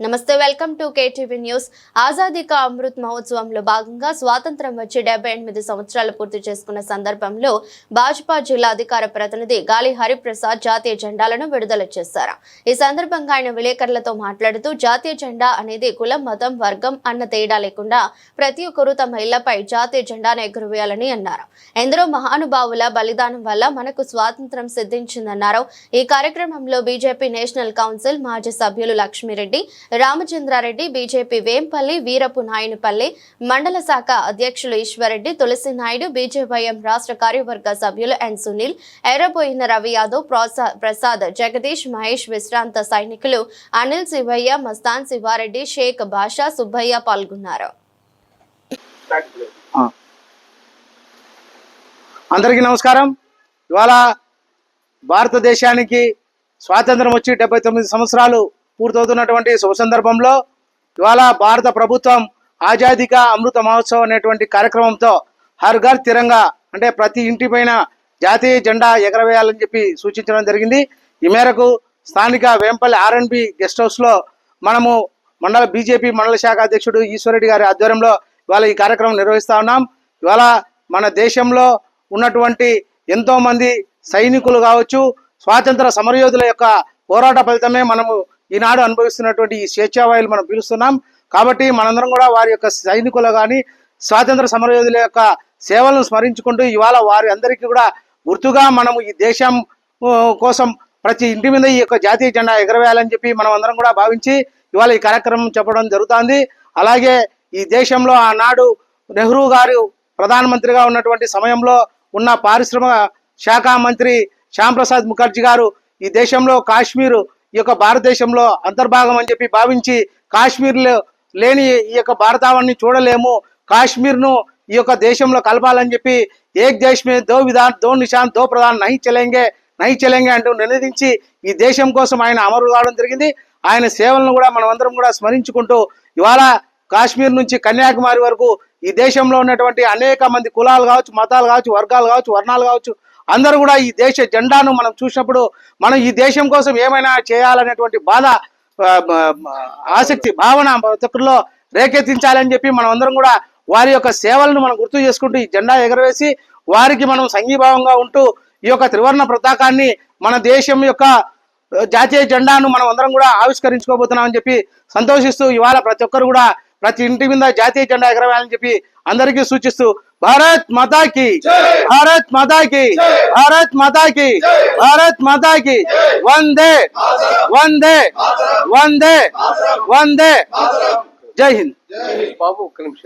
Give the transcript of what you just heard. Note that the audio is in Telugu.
నమస్తే welcome to KTV news. Azadi ka Amrit మహోత్సవంలో భాగంగా స్వాతంత్రం వచ్చి డెబ్బై ఎనిమిది సంవత్సరాలు పూర్తి చేసుకున్న సందర్భంలో భాజపా జిల్లా అధికార ప్రతినిధి గాలి హరిప్రసాద్ జాతీయ జెండాలను విడుదల చేశారు. ఈ సందర్భంగా ఆయన విలేకరులతో మాట్లాడుతూ జాతీయ జెండా అనేది కులం మతం వర్గం అన్న తేడా లేకుండా ప్రతి ఒక్కరూ తమ ఇళ్ళపై జాతీయ జెండాను ఎగురవేయాలని అన్నారు. ఎందరో మహానుభావుల బలిదానం వల్ల మనకు స్వాతంత్రం సిద్ధించిందన్నారు. ఈ కార్యక్రమంలో బీజేపీ నేషనల్ కౌన్సిల్ మాజీ సభ్యులు లక్ష్మిరెడ్డి రామచంద్రారెడ్డి బీజేపీ వేంపల్లి వీరపు నాయనపల్లి మండల శాఖ అధ్యక్షులు ఈశ్వరెడ్డి తులసి నాయుడు రాష్ట్ర కార్యవర్గ సభ్యులు ఎన్ సునీల్ ఎర్రబోయిన రవి యాదవ్ ప్రసా- ప్రసాద్ జగదీష్ మహేష్ విశ్రాంత సైనికులు అనిల్ శివయ్య మస్తాన్ శివారెడ్డి షేక్ బాషా సుబ్బయ్య పాల్గొన్నారు. అందరికి అందరికీ నమస్కారం. ఇవాళ భారతదేశానికి స్వాతంత్రం వచ్చి డెబ్బై తొమ్మిది సంవత్సరాలు పూర్తవుతున్నటువంటి శుభ సందర్భంలో ఇవాళ భారత ప్రభుత్వం ఆజాదీ కా అమృత మహోత్సవం అనేటువంటి కార్యక్రమంతో హర్ ఘర్ తిరంగా అంటే ప్రతి ఇంటి పైన జాతీయ జెండా ఎగరవేయాలని చెప్పి సూచించడం జరిగింది. ఈ మేరకు స్థానిక వేంపల్లి ఆర్ఎన్బి గెస్ట్ హౌస్లో మనము మండల బీజేపీ మండల శాఖ అధ్యక్షుడు ఈశ్వరెడ్డి గారి ఆధ్వర్యంలో ఇవాళ ఈ కార్యక్రమం నిర్వహిస్తూ ఉన్నాం. ఇవాళ మన దేశంలో ఉన్నటువంటి ఎంతోమంది సైనికులు కావచ్చు స్వాతంత్ర సమరయోధుల యొక్క పోరాట ఫలితమే మనము ఈనాడు అనుభవిస్తున్నటువంటి ఈ స్వేచ్ఛావాయులు మనం పిలుస్తున్నాం. కాబట్టి మనందరం కూడా వారి యొక్క సైనికులు కానీ స్వాతంత్ర సమరయోధుల యొక్క సేవలను స్మరించుకుంటూ ఇవాళ వారి అందరికీ కూడా గుర్తుగా మనము ఈ దేశం కోసం ప్రతి ఇంటి మీద ఈ యొక్క జాతీయ జెండా ఎగరవేయాలని చెప్పి మనం అందరం కూడా భావించి ఇవాళ ఈ కార్యక్రమం చెప్పడం జరుగుతుంది. అలాగే ఈ దేశంలో ఆనాడు నెహ్రూ గారు ప్రధానమంత్రిగా ఉన్నటువంటి సమయంలో ఉన్న పారిశ్రమిక శాఖ మంత్రి శ్యాంప్రసాద్ ముఖర్జీ గారు ఈ దేశంలో కాశ్మీర్ ఈ యొక్క భారతదేశంలో అంతర్భాగం అని చెప్పి భావించి కాశ్మీర్లో లేని ఈ యొక్క భారతావాన్ని చూడలేము. కాశ్మీర్ను ఈ యొక్క దేశంలో కలపాలని చెప్పి ఏక్ దేశ్ మే దో విధాన్ దో నిషాన్ దో ప్రధాన్ నహి చలేంగే నహి చలేంగే అంటూ నినదించి ఈ దేశం కోసం ఆయన అమరు కావడం జరిగింది. ఆయన సేవలను కూడా మనం అందరం కూడా స్మరించుకుంటూ ఇవాళ కాశ్మీర్ నుంచి కన్యాకుమారి వరకు ఈ దేశంలో ఉన్నటువంటి అనేక మంది కులాలు కావచ్చు మతాలు కావచ్చు వర్గాలు కావచ్చు వర్ణాలు కావచ్చు అందరూ కూడా ఈ దేశ జెండాను మనం చూసినప్పుడు మనం ఈ దేశం కోసం ఏమైనా చేయాలనేటువంటి బాధ ఆసక్తి భావన ప్రతి ఒక్కరిలో రేకెత్తించాలని చెప్పి మనం అందరం కూడా వారి యొక్క సేవలను మనం గుర్తు చేసుకుంటూ ఈ జెండా ఎగరవేసి వారికి మనం సంఘీభావంగా ఉంటూ ఈ యొక్క త్రివర్ణ పతాకాన్ని మన దేశం యొక్క జాతీయ జెండాను మనం అందరం కూడా ఆవిష్కరించుకోబోతున్నామని చెప్పి సంతోషిస్తూ ఇవాళ ప్రతి ఒక్కరు కూడా ప్రతి ఇంటి మీద జాతీయ జెండా ఎగరవేయాలని చెప్పి అందరికీ సూచిస్తూ భారత్ మాతాకి భారత్ మాతాకి భారత్ మాతాకి భారత్ మాతాకి వందే వందే వందే వందే. జై హింద్. బాబు ఒక్క నిమిషం.